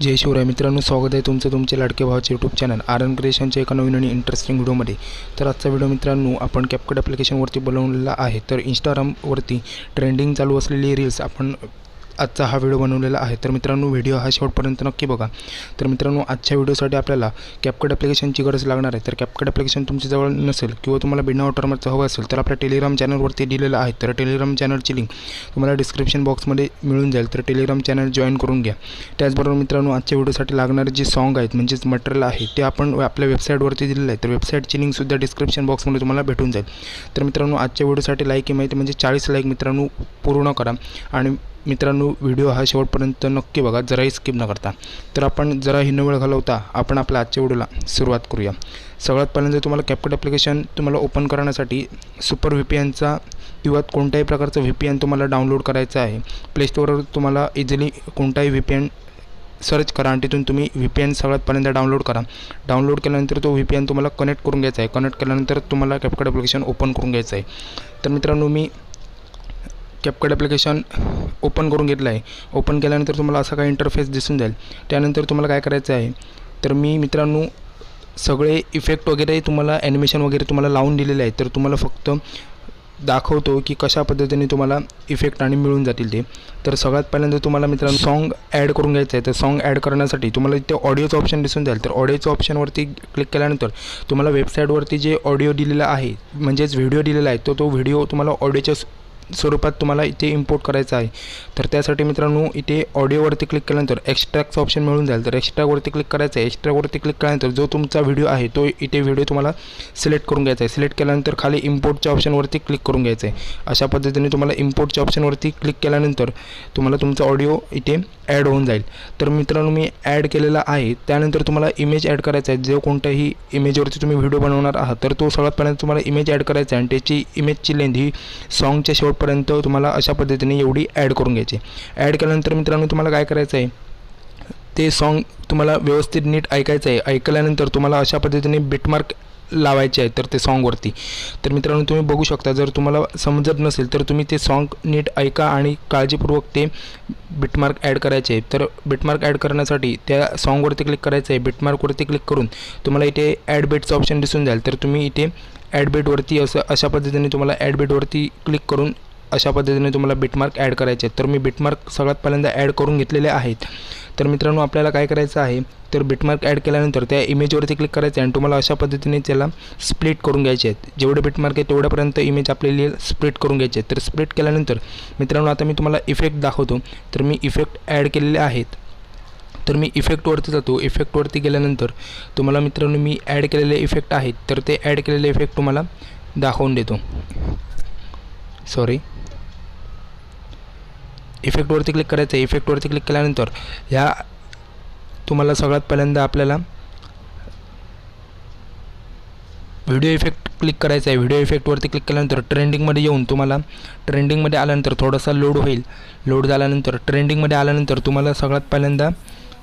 जय शिवराय मित्रांनो स्वागत आहे तुमचं तुमचे लाडके भावाचे यूट्यूब चॅनल आरन क्रिएशनच्या एका नवीन आणि इंटरेस्टिंग व्हिडिओमध्ये तर आजचा व्हिडिओ मित्रांनो आपण कॅपकट ॲप्लिकेशनवरती बोलवलेला आहे. तर इंस्टाग्रामवरती ट्रेंडिंग चालू असलेली रील्स आपण आजचा हा व्हिडिओ बनवलेला आहे. तर मित्रांनो व्हिडिओ हा शेवटपर्यंत नक्की बघा. तर मित्रांनो आजच्या व्हिडिओसाठी आपल्याला कॅपकट ॲप्लिकेशनची गरज लागणार आहे. तर कॅपकट ॲप्लिकेशन तुमच्याजवळ नसेल किंवा तुम्हाला बिना वॉटरमार्कचं हवं असेल तर आपल्या टेलिग्राम चॅनलवरती दिलेलं आहे. तर टेलिग्राम चॅनलची लिंक तुम्हाला डिस्क्रिप्शन बॉक्समध्ये मिळून जाईल. तर टेलिग्राम चॅनल जॉईन करून घ्या. त्याचबरोबर मित्रांनो आजच्या व्हिडिओसाठी लागणारे जे सॉन्ग आहेत म्हणजेच मटेरियल आहे ते आपण आपल्या वेबसाईटवरती दिलेलं आहे. तर वेबसाईटची लिंकसुद्धा डिस्क्रिप्शन बॉक्समध्ये तुम्हाला भेटून जाईल. तर मित्रांनो आजच्या व्हिडिओसाठी लाईक ही माहिती म्हणजे चाळीस लाईक मित्रांनो पूर्ण करा. आणि मित्रांनो व्हिडिओ हा शेवटपर्यंत नक्की बघा जराही स्किप न करता. तर आपण जराही न वेळ घालवता आपण आपल्या आजच्या व्हिडिओला सुरुवात करूया. सगळ्यात पहिल्यांदा तुम्हाला कॅपकट ॲप्लिकेशन तुम्हाला ओपन करण्यासाठी सुपर व्ही पी एनचा किंवा कोणत्याही प्रकारचं व्ही पी एन तुम्हाला डाउनलोड करायचं आहे प्लेस्टोरवर तुम्हाला इझिली कोणताही व्ही पी एन सर्च करा आणि तिथून तुम्ही व्ही पी एन सगळ्यात पहिल्यांदा डाउनलोड करा. डाउनलोड केल्यानंतर तो व्ही पी एन तुम्हाला कनेक्ट करून घ्यायचा आहे. कनेक्ट केल्यानंतर तुम्हाला कॅपकट ॲप्लिकेशन ओपन करून घ्यायचं आहे. तर मित्रांनो मी कॅपकट ॲप्लिकेशन ओपन करून घेतलं आहे. ओपन केल्यानंतर तुम्हाला असा काही इंटरफेस दिसून जाईल. त्यानंतर तुम्हाला काय करायचं आहे? तर मी मित्रांनो सगळे इफेक्ट वगैरे तुम्हाला ॲनिमेशन वगैरे तुम्हाला लावून दिलेले आहे तर तुम्हाला फक्त दाखवतो की कशा पद्धतीने तुम्हाला इफेक्ट आणि मिळून जातील ते. तर सगळ्यात पहिल्यांदा तुम्हाला मित्रांनो सॉन्ग ॲड करून घ्यायचं आहे. तर सॉन्ग ॲड करण्यासाठी तुम्हाला इथे ऑडिओचं ऑप्शन दिसून जाईल. तर ऑडिओचं ऑप्शनवरती क्लिक केल्यानंतर तुम्हाला वेबसाईटवरती जे ऑडिओ दिलेला आहे म्हणजेच व्हिडिओ दिलेला आहे तो तो व्हिडिओ तुम्हाला ऑडिओच्या स्वरूपात तुम्हाला इथे इम्पोर्ट करायचं आहे. तर त्यासाठी मित्रांनो इथे ऑडिओवरती क्लिक केल्यानंतर एक्स्ट्रॅक्टचं ऑप्शन मिळून जाईल. तर एक्स्ट्रावरती क्लिक करायचं आहे. एक्स्ट्रावरती क्लिक केल्यानंतर जो तुमचा व्हिडिओ आहे तो इथे व्हिडिओ तुम्हाला सिलेक्ट करून घ्यायचा आहे. सिलेक्ट केल्यानंतर खाली इम्पोर्टच्या ऑप्शनवरती क्लिक करून घ्यायचं आहे. अशा पद्धतीने तुम्हाला इम्पोर्टच्या ऑप्शनवरती क्लिक केल्यानंतर तुम्हाला तुमचा ऑडिओ इथे ॲड होऊन जाईल. तर मित्रांनो मी ॲड केलेला आहे. त्यानंतर तुम्हाला इमेज ॲड करायचा आहे. जो कोणत्याही इमेजवरती तुम्ही व्हिडिओ बनवणार आहात तर तो सगळ्यात पहिल्यांदा तुम्हाला इमेज ॲड करायचा आहे आणि त्याची इमेजची लेंथ ही सॉन्गच्या शेवटपर्यंत तुम्हाला अशा पद्धतीने एवढी ॲड करून घ्यायची ॲड केल्यानंतर मित्रांनो तुम्हाला काय करायचं आहे? ते सॉन्ग तुम्हाला व्यवस्थित नीट ऐकायचं आहे. ऐकल्यानंतर तुम्हाला अशा पद्धतीने बिटमार्क लावायचे आहेत तर ते सॉन्गवरती तर मित्रांनो तुम्ही बघू शकता जर तुम्हाला समजत नसेल तर तुम्ही ते सॉन्ग नीट ऐका आणि काळजीपूर्वक ते बिटमार्क ॲड करायचे आहे तर बिटमार्क ॲड करण्यासाठी त्या सॉन्गवरती क्लिक करायचं आहे. बिटमार्कवरती क्लिक करून तुम्हाला इथे ॲड बेटचं ऑप्शन दिसून जाईल. तर तुम्ही इथे ॲडबेटवरती असं अशा पद्धतीने तुम्हाला ॲडबेटवरती क्लिक करून अशा पद्धतीने तुम्हाला बिटमार्क ॲड करायचे आहेत. तर मी बिटमार्क सगळ्यात पहिल्यांदा ॲड करून घेतलेले आहेत. तर मित्रांनो आपल्याला काय करायचं आहे तर बिटमार्क ॲड केल्यानंतर त्या इमेजवरती क्लिक करायचं आहे आणि तुम्हाला अशा पद्धतीने त्याला स्प्लिट करून घ्यायचे आहेत. जेवढे बिटमार्क आहे तेवढ्यापर्यंत इमेज आपल्याला स्प्लिट करून घ्यायचे आहेत. तर स्प्लिट केल्यानंतर मित्रांनो आता मी तुम्हाला इफेक्ट दाखवतो. तर मी इफेक्ट ॲड केलेले आहेत. तर मी इफेक्टवरती जातो. इफेक्टवरती गेल्यानंतर तुम्हाला मित्रांनो मी ॲड केलेले इफेक्ट आहेत. तर ते ॲड केलेले इफेक्ट तुम्हाला दाखवून देतो. सॉरी इफेक्टवरती क्लिक करायचं आहे इफेक्टवरती क्लिक केल्यानंतर ह्या तुम्हाला सगळ्यात पहिल्यांदा आपल्याला व्हिडिओ इफेक्ट क्लिक करायचा आहे. व्हिडिओ इफेक्टवरती क्लिक केल्यानंतर ट्रेंडिंगमध्ये येऊन तुम्हाला ट्रेंडिंगमध्ये आल्यानंतर थोडासा लोड होईल. लोड झाल्यानंतर ट्रेंडिंगमध्ये आल्यानंतर तुम्हाला सगळ्यात पहिल्यांदा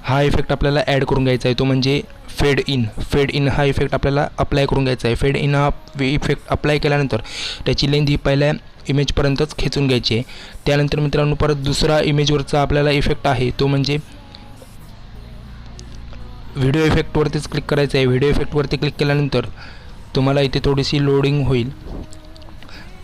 हा इफेक्ट आपल्याला ॲड करून घ्यायचा आहे. तो म्हणजे फेड इन फेड इन हा इफेक्ट आपल्याला अप्लाय करून घ्यायचा आहे. फेड इन हा इफेक्ट अप्लाय केल्यानंतर त्याची लेंथ ही पहिल्या इमेजपर्यंतच खेचून घ्यायची आहे. त्यानंतर मित्रांनो परत दुसरा इमेजवरचा आपल्याला इफेक्ट आहे. तो म्हणजे व्हिडिओ इफेक्टवरतीच क्लिक करायचं आहे. व्हिडिओ इफेक्टवरती क्लिक केल्यानंतर तुम्हाला इथे थोडीशी लोडिंग होईल.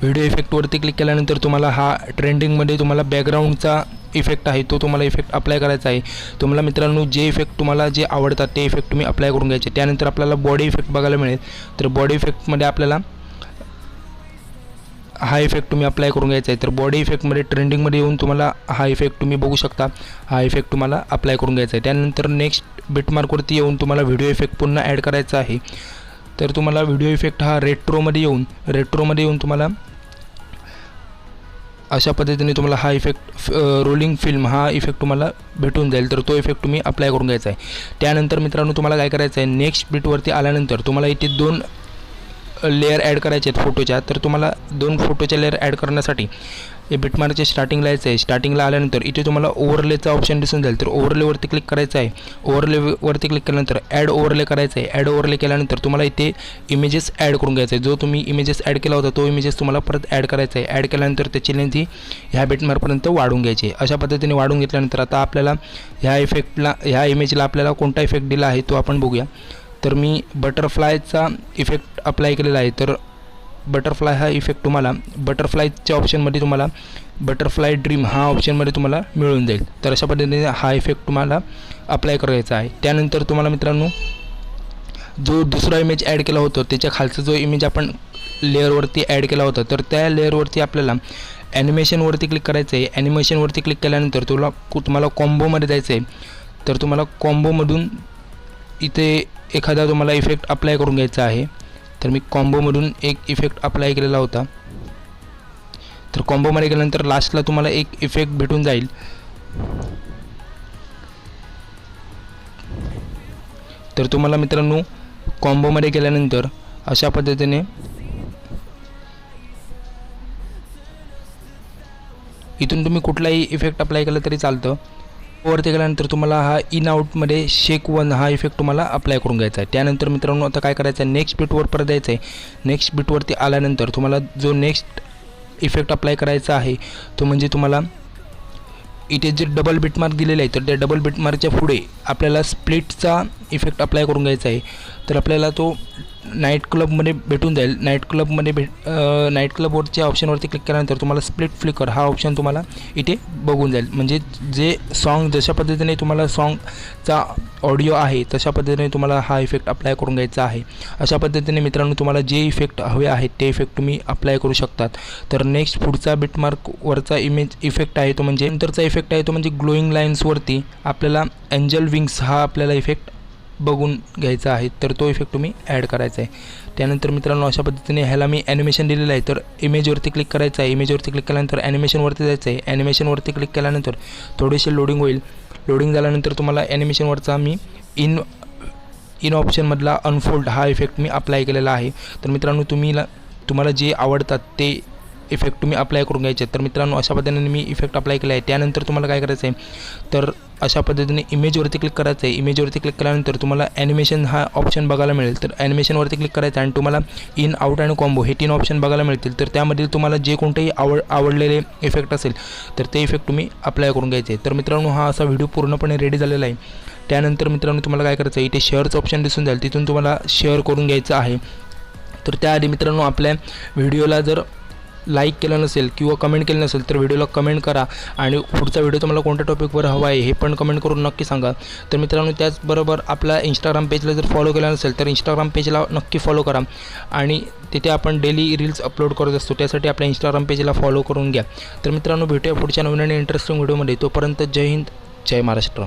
व्हिडिओ इफेक्टवरती क्लिक केल्यानंतर तुम्हाला हा ट्रेंडिंगमध्ये तुम्हाला बॅकग्राऊंडचा इफेक्ट आहे. तो तुम्हाला इफेक्ट अप्लाय करायचा आहे. तुम्हाला मित्रांनो जे इफेक्ट तुम्हाला जे आवडतात ते इफेक्ट तुम्ही अप्लाय करून घ्यायचे. त्यानंतर आपल्याला बॉडी इफेक्ट बघायला मिळेल. तर बॉडी इफेक्टमध्ये आपल्याला हा इफेक्ट तुम्ही अप्लाय करून घ्यायचा आहे. तर बॉडी इफेक्टमध्ये ट्रेंडिंगमध्ये येऊन तुम्हाला हा इफेक्ट तुम्ही बघू शकता. हा इफेक्ट तुम्हाला अप्लाय करून घ्यायचा आहे. त्यानंतर नेक्स्ट बिटमार्कवरती येऊन तुम्हाला व्हिडिओ इफेक्ट पुन्हा ॲड करायचा आहे. तर तुम्हाला व्हिडिओ इफेक्ट हा रेट्रोमध्ये येऊन रेट्रोमध्ये येऊन तुम्हाला अशा पद्धतीने तुम्हाला हा इफेक्ट रोलिंग फिल्म हा इफेक्ट तुम्हाला भेटून जाईल. तर तो इफेक्ट तुम्ही अप्लाय करून घ्यायचा आहे. त्यानंतर मित्रांनो तुम्हाला काय करायचं आहे? नेक्स्ट बीटवरती आल्यानंतर तुम्हाला इथे दोन लेअर ॲड करायचे आहेत फोटोच्या तर तुम्हाला दोन फोटोच्या लेअर ॲड करण्यासाठी हे बिटमार्कच्या स्टार्टिंगला यायचं आहे स्टार्टिंगला आल्यानंतर इथे तुम्हाला ओव्हरलेचा ऑप्शन दिसून जाईल. तर ओव्हरलेवरती क्लिक करायचं आहे. ओव्हरलेवरती क्लिक केल्यानंतर ॲड ओव्हरले करायचं आहे ॲड ओव्हरले केल्यानंतर तुम्हाला इथे इमेजेस ॲड करून घ्यायचा आहे. जो तुम्ही इमेजेस ॲड केला होता तो इमेजेस तुम्हाला परत ॲड करायचा आहे. ॲड केल्यानंतर त्याची लेंथ ही ह्या बिटमार्कपर्यंत वाढून घ्यायची आहे. अशा पद्धतीने वाढून घेतल्यानंतर आता आपल्याला ह्या इफेक्टला ह्या इमेजला आपल्याला कोणता इफेक्ट दिला आहे तो आपण बघूया. तर मी बटरफ्लायचा इफेक्ट अप्लाय केलेला आहे. तर बटरफ्लाय हा इफेक्ट तुम्हाला बटरफ्लायच्या ऑप्शनमध्ये तुम्हाला बटरफ्लाय ड्रीम हा ऑप्शनमध्ये तुम्हाला मिळून जाईल. तर अशा पद्धतीने हा इफेक्ट तुम्हाला अप्लाय करायचा आहे. त्यानंतर तुम्हाला मित्रांनो जो दुसरा इमेज ॲड केला होता त्याच्या खालचा जो इमेज आपण लेअरवरती ॲड केला होता तर त्या लेअरवरती आपल्याला ॲनिमेशनवरती क्लिक करायचं आहे. ॲनिमेशनवरती क्लिक केल्यानंतर तुला तुम्हाला कॉम्बोमध्ये जायचं आहे तर तुम्हाला कॉम्बोमधून इथे एखादा तुम्हाला इफेक्ट अप्लाय करून घ्यायचा आहे तर मी कॉम्बोमधून एक इफेक्ट अप्लाय केलेला होता. तर कॉम्बोमध्ये गेल्यानंतर लास्टला तुम्हाला एक इफेक्ट भेटून जाईल. तर तुम्हाला मित्रांनो कॉम्बोमध्ये गेल्यानंतर अशा पद्धतीने इथून तुम्ही कुठलाही इफेक्ट अप्लाय केला तरी चालतं. वरती गेल्यानंतर तुम्हाला हा इन आउटमध्ये शेक वन हा इफेक्ट तुम्हाला अप्लाय करून घ्यायचा आहे. त्यानंतर मित्रांनो आता काय करायचं आहे? नेक्स्ट बीटवर परत द्यायचं आहे. नेक्स्ट बीटवरती आल्यानंतर तुम्हाला जो नेक्स्ट इफेक्ट अप्लाय करायचा आहे तो म्हणजे तुम्हाला इथे जे डबल बिटमार्क दिलेले आहे तर त्या डबल बीट मार्कच्या पुढे आपल्याला स्प्लिटचा इफेक्ट अप्लाय करून घ्यायचा आहे. तर आपल्याला तो नाईट क्लबमध्ये भेटून जाईल. नाईट क्लबमध्ये भेट नाईट क्लबवरच्या ऑप्शनवरती क्लिक केल्यानंतर तुम्हाला स्प्लिट फ्लिकर हा ऑप्शन तुम्हाला इथे बघून जाईल. म्हणजे जे सॉन्ग जशा पद्धतीने तुम्हाला सॉन्गचा ऑडिओ आहे तशा पद्धतीने तुम्हाला हा इफेक्ट अप्लाय करून घ्यायचा आहे. अशा पद्धतीने मित्रांनो तुम्हाला जे इफेक्ट हवे आहेत ते इफेक्ट तुम्ही अप्लाय करू शकतात. तर नेक्स्ट पुढचा बिटमार्कवरचा इमेज इफेक्ट आहे तो म्हणजे नंतरचा इफेक्ट आहे तो म्हणजे ग्लोईंग लाईन्सवरती आपल्याला एंजल विंग्स हा आपल्याला इफेक्ट बघून घ्यायचा आहे तर तो इफेक्ट तुम्ही ॲड करायचा आहे. त्यानंतर मित्रांनो अशा पद्धतीने ह्याला मी ॲनिमेशन दिलेलं आहे तर इमेजवरती क्लिक करायचं आहे. इमेजवरती क्लिक केल्यानंतर ॲनिमेशनवरती जायचं आहे. ॲनिमेशनवरती क्लिक केल्यानंतर थोडीशी लोडिंग होईल. लोडिंग झाल्यानंतर तुम्हाला ॲनिमेशनवरचा मी इन इन ऑप्शनमधला अनफोल्ड हा इफेक्ट मी अप्लाय केलेला आहे. तर मित्रांनो तुम्ही तुम्हाला जे आवडतात ते इफेक्ट तुम्ही अप्लाय करून घ्यायचे तर मित्रांनो अशा पद्धतीने मी इफेक्ट अप्लाय केला आहे. त्यानंतर तुम्हाला काय करायचं आहे? तर अशा पद्धतीने इमेजवरती क्लिक करायचं आहे इमेजवरती क्लिक केल्यानंतर तुम्हाला ॲनिमेशन हा ऑप्शन बघायला मिळेल. तर ॲनिमेशनवरती क्लिक करायचं आहे आणि तुम्हाला इन आउट आणि कॉम्बो हे तीन ऑप्शन बघायला मिळतील. तर त्यामधील तुम्हाला जे कोणतेही आवड आवडलेले इफेक्ट असेल तर ते इफेक्ट तुम्ही अप्लाय करून घ्यायचे. तर मित्रांनो हा असा व्हिडिओ पूर्णपणे रेडी झालेला आहे. त्यानंतर मित्रांनो तुम्हाला काय करायचं आहे इथे शेअरचं ऑप्शन दिसून जाईल. तिथून तुम्हाला शेअर करून घ्यायचं आहे. तर त्याआधी मित्रांनो आपल्या व्हिडिओला जर लाईक केलं नसेल किंवा कमेंट केलं नसेल तर व्हिडिओला कमेंट करा. आणि पुढचा व्हिडिओ तुम्हाला कोणत्या टॉपिकवर हवा आहे हे पण कमेंट करून नक्की सांगा. तर मित्रांनो त्याचबरोबर आपल्या इंस्टाग्राम पेजला जर फॉलो केला नसेल तर इंस्टाग्राम पेजला नक्की फॉलो करा. आणि तिथे आपण डेली रील्स अपलोड करत असतो. त्यासाठी आपल्या इंस्टाग्राम पेजला फॉलो करून घ्या. तर मित्रांनो भेटूया पुढच्या नवीन आणि इंटरेस्टिंग व्हिडिओमध्ये तोपर्यंत जय हिंद जय महाराष्ट्र.